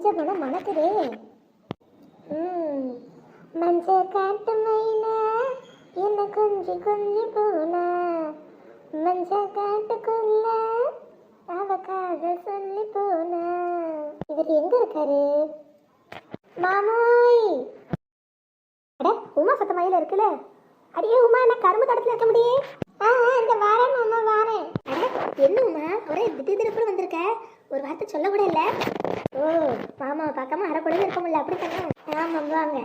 மஞ்சள் மனம் மணக்குதே. ம். மஞ்சள் காட்டு மயில என்ன கொஞ்சி கொஞ்சி போனா. மஞ்சள் காட்டுக்குள்ள அவக்காக சொல்லி போனா. இவர் எங்க இருக்காரு? மாமோய். அட உமா சத்த மயில இருக்குல்ல. அடியே உமா என்ன கரும்பு தடத்துல இருக்க முடியே? ஆ ஆ, இந்த வாரேன் மாமா வாரேன். அட என்ன உமா? ஒரே திடீர் திருப்பி வந்திருக்க. ஒரு வார்த்தை சொல்ல கூட இல்லை. ஓ மாமாவை பார்க்காம அரைக்கூடவே இருக்க முடியல அப்படி தானே ஆமாம் வாங்க.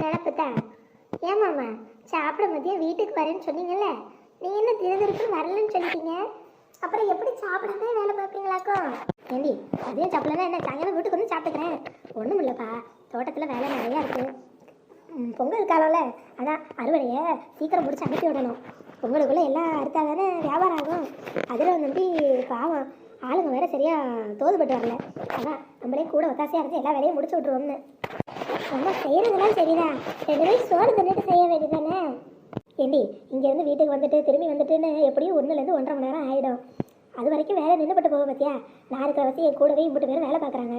நினப்பு தான். ஏன் மாமா? சாப்பிட மதியம் வீட்டுக்கு வரேன்னு சொன்னீங்கல்ல. நீ என்ன திரு வரலன்னு சொல்லிட்டீங்க? அப்புறம் எப்படி சாப்பிடாம வேலை பார்ப்பீங்களாக்கும் ஏண்டி அதையும் சாப்பிடலாம் என்ன? சாயங்காலம் வீட்டுக்கு வந்து சாப்பிட்டுக்கிறேன். ஒன்றும் இல்லைப்பா. தோட்டத்தில் வேலை நிறையா இருக்குது பொங்கல் காலம்ல அதான் அறுவடையை சீக்கிரம் முடிச்சு அனுப்பி விடணும். பொங்கலுக்குள்ளே எல்லாம் அறுத்தா தானே வியாபாரம் ஆகும். அதில் நம்பி பாவம். ஆளுங்க வேற சரியா தோதுபட்டு வரல. அதான் நம்மளே கூட ஒத்தாசையாக இருந்து எல்லா வேலையும் முடிச்சு விட்ருவோம்னு நம்ம செய்கிறதெல்லாம் சரிதான். ரெண்டு பேரும் சோறு தின்னுட்டு செய்ய வேண்டியதானே ஏண்டி இங்கேருந்து வீட்டுக்கு வந்துட்டு திரும்பி வந்துட்டுன்னு எப்படியும் ஒன்றுலேருந்து ஒன்றரை மணி நேரம் ஆகிடும் அது வரைக்கும் வேலை நின்றுபட்டு போக பார்த்தியா நான் இருக்கிற வசதி என் கூடவே இம்பிட்டு பேரும் வேலை பார்க்குறாங்க.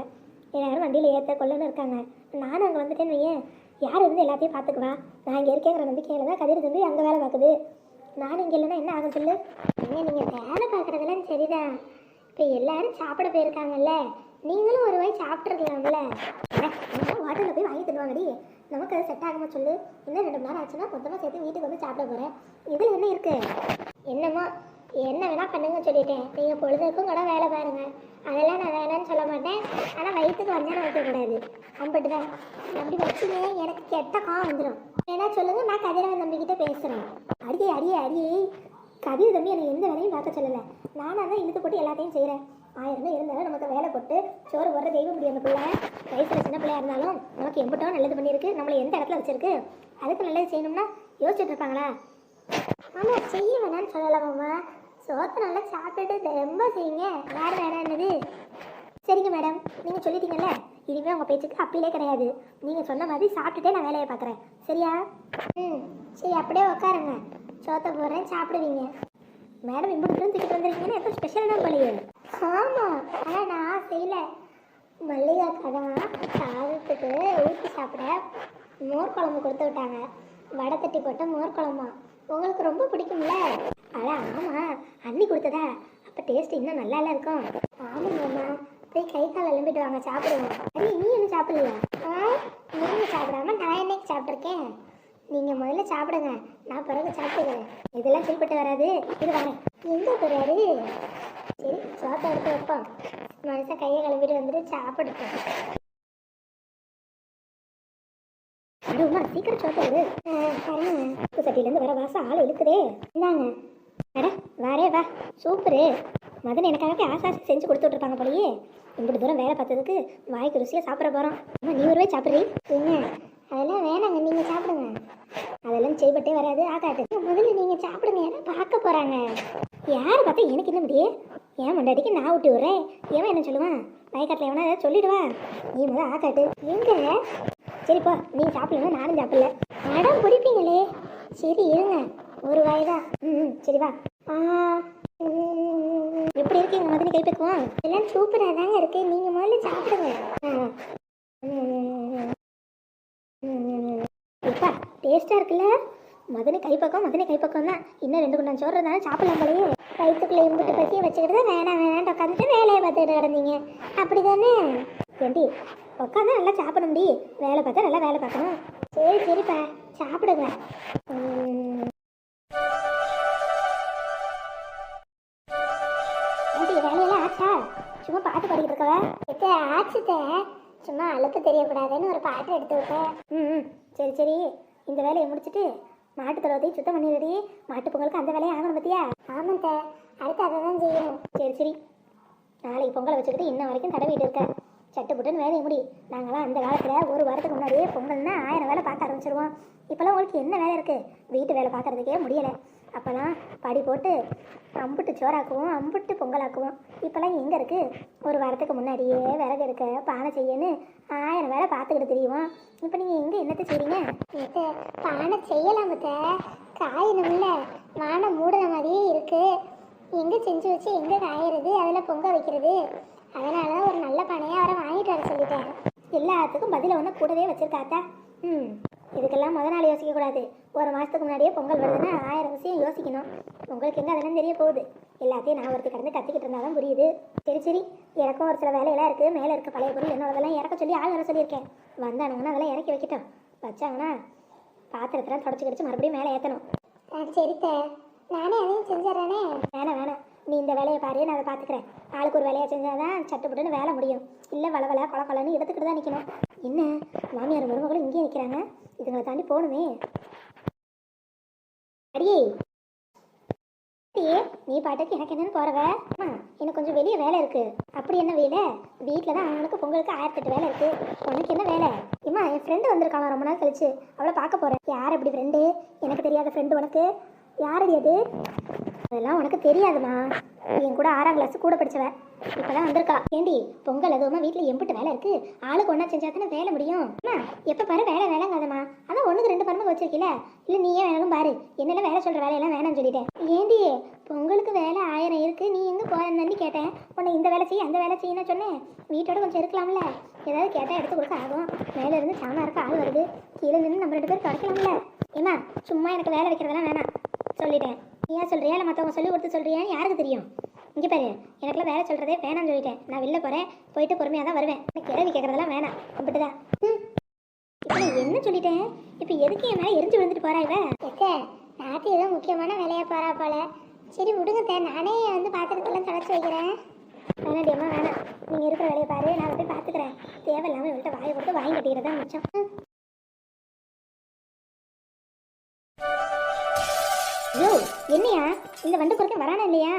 எல்லாரும் வண்டியில் ஏற்ற கொள்ளன்னு இருக்காங்க. நானும் அங்கே வந்துட்டேன்னு வையேன் யார் இருந்து எல்லாத்தையும் பார்த்துக்குவா? நான் இங்கே இருக்கேங்கிற நம்பிக்கையில் தான் கதிர் தம்பி அங்கே வேலை பார்க்குது. நானும் இங்கே இல்லைன்னா என்ன ஆகும் சொல்லு? நீங்கள் வேலை பார்க்குறதெல்லாம் சரிதான். இப்போ எல்லாரும் சாப்பிட போயிருக்காங்கல்ல. நீங்களும் ஒரு வாய் சாப்பிட்ருக்கலாம்ல ஹோட்டலில் போய் வாங்கி தருவாங்கடி நமக்கு அது செட் ஆகுமா சொல்லு. இன்னும் ரெண்டு மணி நேரம் ஆச்சுன்னா மொத்தமாக சேர்த்து வீட்டுக்கு வந்து சாப்பிட போகிறேன் இதில் என்ன இருக்குது என்னமோ என்ன வேணால் பண்ணுங்க சொல்லிட்டேன். நீங்கள் பொழுதுக்கும் கூட வேலை பாருங்கள் அதெல்லாம் நான் வேணாம்னு சொல்ல மாட்டேன். ஆனால் வயிற்றுக்கு வந்தாலும் வைக்கக்கூடாது. அம்பட்டு தான் அப்படி வச்சுங்க எனக்கு கெட்ட காம் வந்துடும் வேணா சொல்லுங்கள் நான் கதிரவன் தம்பிக்கிட்ட பேசுகிறேன் அடியே அடியே அடியே. கதிர் தம்பி எனக்கு எந்த வேலையும் பார்க்க சொல்லலை. நானாக தான் இழுத்து போட்டு எல்லாத்தையும் செய்கிறேன் ஆயிரம் இருந்தாலும் நமக்கு வேலை போட்டு சோறு போடுற தெய்வ முடியும் அந்த பிள்ளை. வயசில் சின்ன பிள்ளையா இருந்தாலும் நமக்கு எம்பிட்டோ நல்லது பண்ணியிருக்கு. நம்மளை எந்த இடத்துல வச்சிருக்கு? அதுக்கு நல்லது செய்யணும்னா யோசிச்சுட்டு இருப்பாங்களா? ஆமாம் செய்ய வேணாம்னு சொல்லலாமாம்மா சோத்தை நல்லா சாப்பிட்டுட்டு ரொம்ப செய்யுங்க. வேறு வேற என்னது? சரிங்க மேடம். நீங்கள் சொல்லிட்டீங்கல்ல? இனிமேல் உங்கள் பேச்சுக்கு அப்பீலே கிடையாது. நீங்கள் சொன்ன மாதிரி சாப்பிட்டுட்டே நான் வேலையை பார்க்குறேன். சரியா? ம் சரி அப்படியே உட்காருங்க. சோத்த போடுறேன் சாப்பிடுவீங்க. மேடம் இப்படி திட்டு வந்திருக்கீங்கன்னு எப்போ ஸ்பெஷல் தான் போலையே. ஆமாம் ஆனால் நான் செய்யலை. மல்லிகாக்கா தான் சாதத்துக்கு ஊற்றி சாப்பிட மோர் குழம்பு கொடுத்து விட்டாங்க. வடை தட்டி போட்ட மோர் குழம்பா. உங்களுக்கு ரொம்ப பிடிக்கும்ல? அதான் ஆமாம் அண்ணி கொடுத்ததா? அப்போ டேஸ்ட் இன்னும் நல்லா இருக்கும். ஆமாங்கம்மா போய் கை கால் எலும்பிட்டு வாங்க சாப்பிடுவோம். அண்ணி நீ என்ன சாப்பிடலையா ஆ நீங்கள் சாப்பிடாம நான் என்னைக்கு சாப்பிட்ருக்கேன் நீங்கள் முதல்ல சாப்பிடுங்க. நான் பிறகு சாப்பிட்டுக்கிறேன். இதெல்லாம் சரிப்பட்டு வராது. இது வரேன் எங்கே போகிறாரு சரி சோத்தை எடுத்து வைப்போம். மனுஷன் கையை கிளம்பிட்டு வந்துட்டு சாப்பிடுட்டோம் அதுவுமா சீக்கிரம் சோத்தை விடு உப்பு சட்டியிலேருந்து வர வாசம் ஆள் இழுக்குதே. இந்தாங்க. அட வாரே வா. சூப்பரு. மதன் எனக்காக ஆசாசி செஞ்சு கொடுத்து விட்ருப்பாங்க போலயே. இப்படி தூரம் வேலை பார்த்ததுக்கு வாய்க்கு ருசியாக சாப்பிட போகிறோம் நீ ஒருவே சாப்பிட்றீ? என்ன? அதெல்லாம் வேணாங்க நீங்கள் சாப்பிடுங்க. அதெல்லாம் செய்பட்டே வராது ஆகாது முதல்ல நீங்கள் சாப்பிடுங்க யாரும் பார்க்க போகிறாங்க யார் பார்த்தா எனக்கு என்ன முடியே ஏன் முண்டாட்டிக்கு நான் விட்டு விட்றேன். ஏன் என்ன சொல்லுவான் வயக்காட்டில் எவனா ஏதாவது சொல்லிடுவான் நீ முதல்ல ஆக்காட்டு எங்க? சரிப்பா நீ சாப்பிடலாம் நானும் சாப்பிடல. மேடம் பிடிப்பீங்களே சரி இருங்க. ஒரு வாய்தா ம் சரிவா சரி வா. ஆ. ம், எப்படி இருக்கீங்க மதனி கைப்பக்குவோம்? எல்லாம் சூப்பராக தாங்க இருக்கு. நீங்கள் முதல்ல சாப்பிடுங்க ஆ ம், ம். எப்பா டேஸ்ட்டாக இருக்குல்ல? மதனை கைப்பக்கம் மதனை கைப்பக்கம் தான். இன்னும் ரெண்டு குண்டான் சோறு இருந்தாலும் சாப்பிடலாம் போலயே. வயிற்றுக்குள்ளே இம்புட்டு பசியை வச்சுக்கிட்டு தான் வேணாம் வேணாம் உட்காந்துட்டு வேலையை பார்த்துக்கிட்டு கிடந்தீங்க. அப்படி தானே ஏண்டி உட்காந்து நல்லா சாப்பிட முடி வேலை பார்த்தா நல்லா வேலை பார்க்கணும். சரி சரிப்பா. சாப்பிடுங்க. வேலையெல்லாம் ஆச்சா? சும்மா பாட்டு பாடிக்கிட்டு இருக்கவா? எத்த ஆச்சுத்த. சும்மா அழுக்கு தெரியக்கூடாதுன்னு ஒரு பாட்டு எடுத்து விட்டேன். ம், சரி சரி. இந்த வேலையை முடிச்சிட்டு மாட்டு தொழுவத்தையும் சுத்தம் பண்ணிடுடி. மாட்டு பொங்கலுக்கு அந்த வேலையை ஆகணும் பத்தியா? தே அடுத்து அதை தான் செய்யணும். சரி சரி. நாளைக்கு பொங்கலை வச்சுக்கிட்டு இன்ன வரைக்கும் தடவிட்டு இருக்க. சட்டு புட்டுன்னு வேலையை முடி. நாங்களாம் அந்த காலத்தில் ஒரு வாரத்துக்கு முன்னாடியே பொங்கல்னா ஆயிரம் வேலை பார்க்க ஆரம்பிச்சிருவோம். இப்போல்லாம் உங்களுக்கு என்ன வேலை இருக்குது வீட்டு வேலை பார்க்கறதுக்கே முடியலை. அப்போல்லாம் படி போட்டு அம்புட்டு சோறாக்குவோம் அம்புட்டு பொங்கலாக்குவோம். இப்போல்லாம் எங்கே இருக்குது ஒரு வாரத்துக்கு முன்னாடியே விறகு எடுக்க பானை செய்யன்னு ஆயிரம் வேலை பார்த்துக்கிட்டு தெரியுமா? இப்போ நீங்கள் எங்கே என்னத்தை செய்றீங்க? பானை செய்யலாம் காயணும்ல வானம் மூடுற மாதிரியே இருக்குது எங்கே செஞ்சு வச்சு எங்கே காயறது? அதில் பொங்க வைக்கிறது. அதனால ஒரு நல்ல பானையாக அவரை வாங்கிட்டு வர சொல்லிட்டேன். எல்லாத்துக்கும் பதில ஒன்று கூடவே வச்சுருக்காத்தா ம். இதுக்கெல்லாம் முத நாள் யோசிக்கக்கூடாது. ஒரு மாதத்துக்கு முன்னாடியே பொங்கல் வருதுன்னா ஆயிரம் விஷயம் யோசிக்கணும். உங்களுக்கு எங்கே அதெல்லாம் தெரிய போகுது? எல்லாத்தையும் நான் ஒருத்தி கடந்து கத்திக்கிட்டு இருந்தால் தான் புரியுது. சரி சரி. எனக்கும் ஒரு சில வேலையெல்லாம் இருக்குது மேலே இருக்க பழைய பொருள் என்னோடதெல்லாம் இறக்க சொல்லி ஆள் வர சொல்லியிருக்கேன். வந்தானுங்கன்னா அதெல்லாம் இறக்கி வைக்கட்டும். வச்சாங்கன்னா பாத்திரத்தெல்லாம் தொடச்சி கிடச்சி மறுபடியும் மேலே ஏற்றணும் சரித்த நானே அதையும் செஞ்சிடறேனே. வேணாம் வேணாம். நீ இந்த வேலையை பாரு நான் அதை பார்த்துக்கிறேன் ஆளுக்கு ஒரு வேலையை செஞ்சாதான் சட்டுப்புட்டுன்னு வேலை முடியும். இல்லை வளவல கொல கொலன்னு எடுத்துக்கிட்டு தான் நிற்கணும் என்ன? மாமியார் மருமகளும் இங்கேயே நிற்கிறாங்க இதுங்களை தாண்டி போகணுமே. அடியே. அடியே, நீ பாட்டுக்கு எனக்கு என்னன்னு போறவ? அம்மா, எனக்கு கொஞ்சம் வெளியே வேலை இருக்கு. அப்படி என்ன வேலை? வீட்டில் தான் அவனுக்கு பொங்கலுக்கு ஆயிரத்தெட்டு வேலை இருக்கு. உனக்கு என்ன வேலை? இம்மா என் ஃப்ரெண்டு வந்திருக்காங்க ரொம்ப நாள் கழிச்சு. அவளை பார்க்க போறேன். யார் அப்படி ஃப்ரெண்டு எனக்கு தெரியாத ஃப்ரெண்டு உனக்கு. யாரடி அது? அதெல்லாம் உனக்கு தெரியாதுமா. என் கூட ஆறாம் கிளாஸ் கூட படிச்சவ. இப்பதான் வந்திருக்கா. ஏண்டி பொங்கல் அதுவுமா வீட்டில் எம்பிட்டு வேலை இருக்கு. ஆளுக்கு ஒன்றா செஞ்சா தானே வேலை முடியும். எப்ப எப்போ பாரு வேலை வேலைங்காதம்மா அதான் ஒன்றுக்கு ரெண்டு பரம வச்சிருக்கீல. இல்லை நீயே வேணாலும் பாரு. என்னெல்லாம் வேலை சொல்கிற வேலையெல்லாம் வேணாம்னு சொல்லிட்டேன். ஏண்டி பொங்கலுக்கு வேலை ஆயிரம் இருக்கு. நீ எங்க போறேன்னு கேட்டேன். உன்னை இந்த வேலை செய்ய அந்த வேலை செய்யணும் சொன்னேன். வீட்டோட கொஞ்சம் இருக்கலாம்ல. ஏதாவது கேட்டால் எடுத்து கொடுக்க ஆகும். மேலே இருந்து சாமா இருக்க ஆள் வருது. கீழே நின்று நம்ம ரெண்டு பேரும் தொடக்கலாம்ல. ஏம்மா சும்மா எனக்கு வேலை வைக்கிறதெல்லாம் வேணாம். சொல்லிட்டேன். ஏன் சொல்றியா? இல்லை மற்றவங்க சொல்லி கொடுத்து சொல்றியான்னு யாருக்கு தெரியும்? இங்கே பாரு எனக்குலாம் வேலை சொல்கிறதே வேணாம்னு சொல்லிட்டேன். நான் வெளில போகிறேன் போயிட்டு பொறுமையாக தான் வருவேன். எனக்கு கேள்வி கேட்குறதெல்லாம் வேணாம். அப்படிதான் ம். இப்போ என்ன சொல்லிட்டேன்? இப்போ எதுக்கு என் மேலே எரிஞ்சு விழுந்துட்டு போறா இவ? எக்க நாட்டு ஏதோ முக்கியமான வேலையாக போறா போல. சரி விடுங்க தே. நானே வந்து பாத்திரத்தெல்லாம் தொடச்சி வைக்கிறேன். வேணாடி அம்மா வேணாம். நீங்கள் இருக்கிற வேலையை பாரு நான் போய் பார்த்துக்கிறேன் தேவையில்லாமல் இவள்கிட்ட வாயை கொடுத்து வாங்கி கட்டிக்கிறதா மிச்சம். இந்த வண்டு குறுக்க வரானா இல்லையா?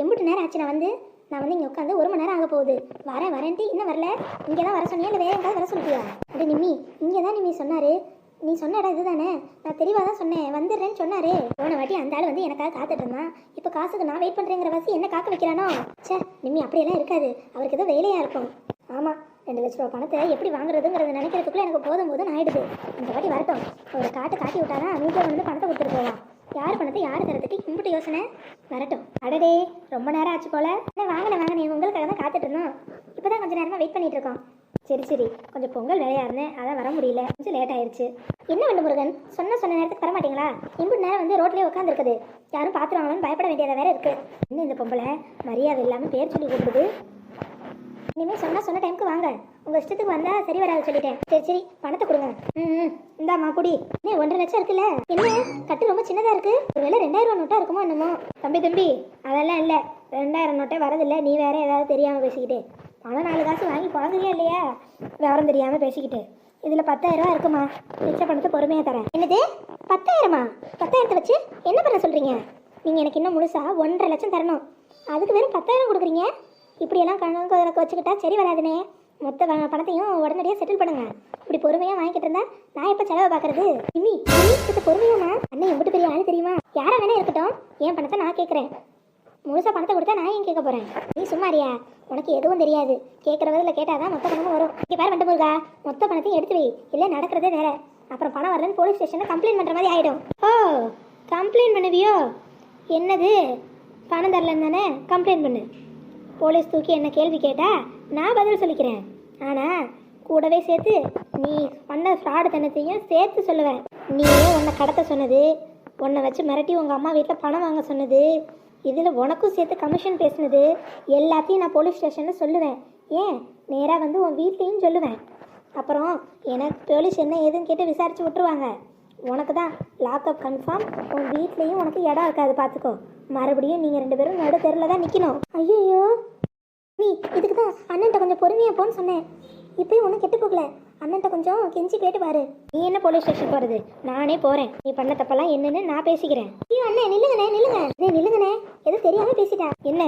எம்பிட்டு நேரம் ஆச்சு நான் வந்து நான் வந்து இங்கே உட்காந்து ஒரு மணி நேரம் ஆக போகுது. வரேன் வரேன்ட்டு இன்னும் வரல. இங்கே தான் வர சொன்னியா? இல்லை வேற எங்காவது வர சொல்லிட்டியா? அப்படி நிம்மி இங்கே தான் நிம்மி சொன்னாரு. நீ சொன்ன இடம் இதுதானே? நான் தெளிவாக தான் சொன்னேன். வந்துடுறேன்னு சொன்னாரு. போன வாட்டி அந்த ஆள் வந்து எனக்காக காத்துட்டு இருந்தான். இப்போ காசுக்கு நான் வெயிட் பண்ணுறேங்கிற வாசி என்ன காக்க வைக்கிறானோ? ச்சே நிம்மி அப்படியெல்லாம் இருக்காது. அவருக்கு ஏதோ வேலையாக இருக்கும். ஆமாம் ரெண்டு லட்ச ரூபா பணத்தை எப்படி வாங்குறதுங்கிறத நினைக்கிறதுக்குள்ளே எனக்கு போதும் போதும் ஆயிடுது. இந்த வாட்டி வரட்டும். ஒரு காட்டு காட்டி விட்டாதான் வீட்டில் வந்து பணத்தை கொடுத்துட்டு போவான். யார் பணத்தை யார் தரத்துக்கு இம்புட்டு யோசனை? வரட்டும். அடடே ரொம்ப நேரம் ஆச்சு போல. என்ன வாங்கின வாங்கினேன் உங்களுக்காக தான் காத்துட்டு இருந்தோம் இப்போ தான் கொஞ்சம் நேரமாக வெயிட் பண்ணிட்டு இருக்கோம் சரி சரி. கொஞ்சம் பொங்கல் வேலையா இருந்தேன். அதான் வர முடியல. கொஞ்சம் லேட் ஆயிருச்சு. என்ன வண்டு முருகன்? சொன்ன சொன்ன நேரத்துக்கு வர மாட்டீங்களா? இம்புட்டு நேரம் வந்து ரோட்லயே உட்காந்துருக்குது யாரும் பார்த்துருவாங்கன்னு பயப்பட வேண்டியதா வேற இருக்கு. இன்னும் இந்த பொம்பளை? மரியாதை இல்லாமல் பேர் சொல்லி கூப்பிடுது. இனிமேல் சொன்னால் சொன்ன டைமுக்கு வாங்க. உங்கள் இஷ்டத்துக்கு வந்தால் சரி வராது சொல்லிட்டேன். சரி சரி பணத்தை கொடுங்க. ம் இந்தாம்மா குடி. நீ ஒன்றரை லட்சம் இருக்குல்ல? என்ன? கட்டு ரொம்ப சின்னதாக இருக்குது ஒருவேளை ரெண்டாயிரம் ரூபா நோட்டா இருக்குமோ என்னமோ? தம்பி தம்பி அதெல்லாம் இல்லை. ரெண்டாயிரம் நோட்டே வரதில்லை. நீ வேற ஏதாவது தெரியாமல் பேசிக்கிட்டு. பணம் நாலு காசு வாங்கி பழங்குறியா இல்லையா? விவரம் தெரியாமல் பேசிக்கிட்டு. இதில் பத்தாயிரரூவா இருக்குமா? மிச்ச பணத்தை பொறுமையாக தரேன். என்னது? பத்தாயிரமா? பத்தாயிரத்தை வச்சு என்ன பண்ண சொல்கிறீங்க நீங்கள் எனக்கு இன்னும் முழுசா ஒன்றரை லட்சம் தரணும். அதுக்கு வெறும் பத்தாயிரம் கொடுக்குறீங்க? இப்படியெல்லாம் கணக்கு கணக்கு வச்சுக்கிட்டா சரி வராதுனே. மொத்த பணத்தையும் உடனடியாக செட்டில் பண்ணுங்க. இப்படி பொறுமையாக வாங்கிட்டு இருந்தா நான் எப்போ செலவை பார்க்கறது? இம்மி இது பொறுமையாமா அண்ணன் எம்பிட்டு பெரிய ஆள் தெரியுமா? யாரை வேணா இருக்கட்டும். என் பணத்தை நான் கேட்குறேன் முழுசாக பணத்தை கொடுத்தா நான் ஏன் கேட்க போகிறேன் நீ சும்மாரியா உனக்கு எதுவும் தெரியாது. கேட்குற பகுதியில் கேட்டால் தான் மொத்த பணமும் வரும். இங்கே பேர் வண்டு முருகா. மொத்த பணத்தையும் எடுத்து வை. இல்லை நடக்கிறதே வேற. அப்புறம் பணம் வரலன்னு போலீஸ் ஸ்டேஷனில் கம்ப்ளைண்ட் பண்ணுற மாதிரி ஆகிடும் ஓ கம்ப்ளைண்ட் பண்ணுவியோ? என்னது? பணம் தரலன்னு தானே? கம்ப்ளைண்ட் பண்ணு. போலீஸ் தூக்கி என்ன கேள்வி கேட்டா நான் பதில் சொல்லிக்கிறேன். ஆனால் கூடவே சேர்த்து நீ பண்ண ஃப்ராடு தனத்தையும் சேர்த்து சொல்லுவேன். நீயே உன்னை கடத்த சொன்னது உன்னை வச்சு மிரட்டி உங்கள் அம்மா வீட்டில் பணம் வாங்க சொன்னது இதில் உனக்கும் சேர்த்து கமிஷன் பேசுனது எல்லாத்தையும் நான் போலீஸ் ஸ்டேஷனில் சொல்லுவேன். ஏன்? நேராக வந்து உன் வீட்லேயும் சொல்லுவேன். அப்புறம் எனக்கு போலீஸ் என்ன ஏதுன்னு கேட்டு விசாரித்து விட்டுருவாங்க. உனக்கு தான் லாக்அப் கன்ஃபார்ம் உன் வீட்லேயும் உனக்கு இடம் இருக்காது பார்த்துக்கோ மறுபடியும் நீங்கள் ரெண்டு பேரும் நடு தெருவில் தான் நிற்கணும் ஐயோ நீ இதுக்கு தான் அண்ணன்ட்ட கொஞ்சம் பொறுமையாக போன்னு சொன்னேன். இப்போயும் ஒன்றும் கெட்டு போகல. அண்ணன்ட்ட கொஞ்சம் கெஞ்சி கேட்டு பாரு. நீ என்ன போலீஸ் ஸ்டேஷன் போகிறது நானே போகிறேன் நீ பண்ண தப்பெல்லாம் என்னன்னு நான் பேசிக்கிறேன். ஐயோ அண்ணே நில்லுங்கண்ணே நில்லுங்க. இதே நில்லுங்கண்ணே. எதுவும் தெரியாமல் பேசிட்டேன் என்ன?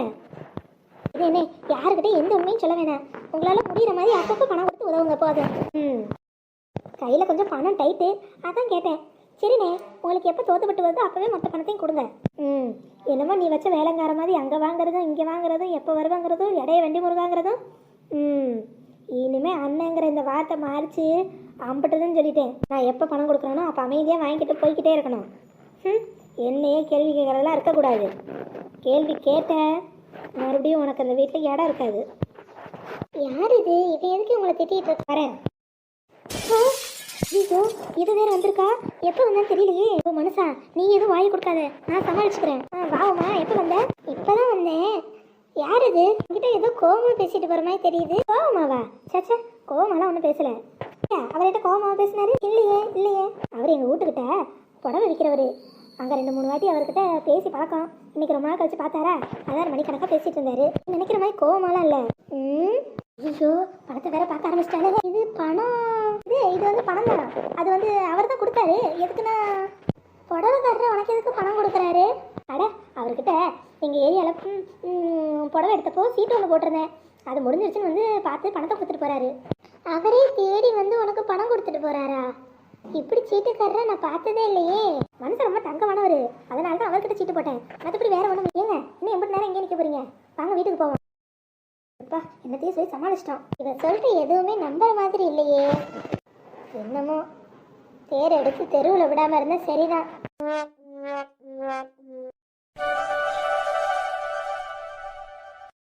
இது என்ன யாருக்கிட்டே எந்த உண்மையும் சொல்ல வேணாம். உங்களால் முடிகிற மாதிரி அப்பப்போ பணம் கொடுத்து உதவுங்க போதும். ம். கையில் கொஞ்சம் பணம் டைட்டு அதான் கேட்டேன். சரிண்ணே உங்களுக்கு எப்போ தோத்துப்பட்டு வருதோ அப்போவே மொத்த பணத்தையும் கொடுங்க. ம் என்னமோ நீ வச்ச வேலைங்கார மாதிரி அங்கே வாங்குறதும் இங்கே வாங்குறதும் எப்போ வருவாங்கிறதும் இடைய வண்டி முருகாங்கிறதும்? ம் இனிமே அண்ணங்கிற இந்த வார்த்தை மாறிச்சு. அம்பிட்டதுன்னு சொல்லிட்டேன். நான் எப்போ பணம் கொடுக்குறேனோ அப்போ அமைதியாக வாங்கிட்டு போய்கிட்டே இருக்கணும். ம் என்னையே கேள்வி கேட்குறதெல்லாம் இருக்கக்கூடாது. கேள்வி கேட்ட மறுபடியும் உனக்கு அந்த வீட்டில் இடம் இருக்காது. யார் இது? இவன் எதுக்கு உங்களை திட்டிகிட்டு இருக்க? வரேன். ஐயோ இது வேற வந்திருக்கா? எப்போ வந்தான்னு தெரியலையே. ஓ மனுஷா நீ எதுவும் வாங்கி கொடுக்காத. நான் சமாளிச்சுக்கிறேன். ஆ வாவுமா எப்போ வந்த? இப்பதான் வந்தேன். யார் இது? உங்ககிட்ட ஏதோ கோவமா பேசிட்டு போற மாதிரி தெரியுது. கோவமாவா? சச்சா கோவமாலாம் ஒன்றும் பேசல. அவர்கிட்ட கோவமாவா பேசினாரு? இல்லையே இல்லையே. அவர் எங்கள் வீட்டுக்கிட்ட புடவை விற்கிறவரு அங்கே ரெண்டு மூணு வாட்டி அவர்கிட்ட பேசி பழக்கம். இன்னைக்கு ரொம்ப நாள் கழிச்சு பார்த்தாரா? அதான் மணிக்கணக்காக பேசிட்டு இருந்தாரு. நினைக்கிற மாதிரி கோவமாலாம் இல்லை. ம் ஐயோ படத்தை வேற பார்க்க ஆரம்பிச்சிட்டாலே இது பணம் இது இது வந்து பணம் தான் அது வந்து அவர் தான் கொடுத்தாரு. எதுக்குன்னா புடவைக்காரர் உனக்கு எதுக்கு பணம் கொடுக்குறாரு? அட அவர்கிட்ட எங்கள் ஏரியாவில் புடவை எடுத்தப்போ சீட்டு ஒன்று போட்டிருந்தேன். அது முடிஞ்சிருச்சுன்னு வந்து பார்த்து பணத்தை கொடுத்துட்டு போகிறாரு அவரே தேடி வந்து உனக்கு பணம் கொடுத்துட்டு போகிறாரா இப்படி சீட்டுக்காரரை நான் பார்த்ததே இல்லையே. மனுஷன் ரொம்ப தங்கமானவர். அதனால தான் அவர்கிட்ட சீட்டு போட்டேன். மற்றபடி வேறு ஒன்றும் ஏங்க இன்னும் எண்பது நேரம் எங்கே நிற்க போகிறீங்க வாங்க வீட்டுக்கு போவோம். அப்பா என்னத்தையும் சொல்லி சமாளிச்சிட்டோம். இவன் சொல்லிட்டு எதுவுமே நம்புற மாதிரி இல்லையே. என்னமோ தேர் எடுத்து தெருவில் விடாம இருந்தால் சரிதான்.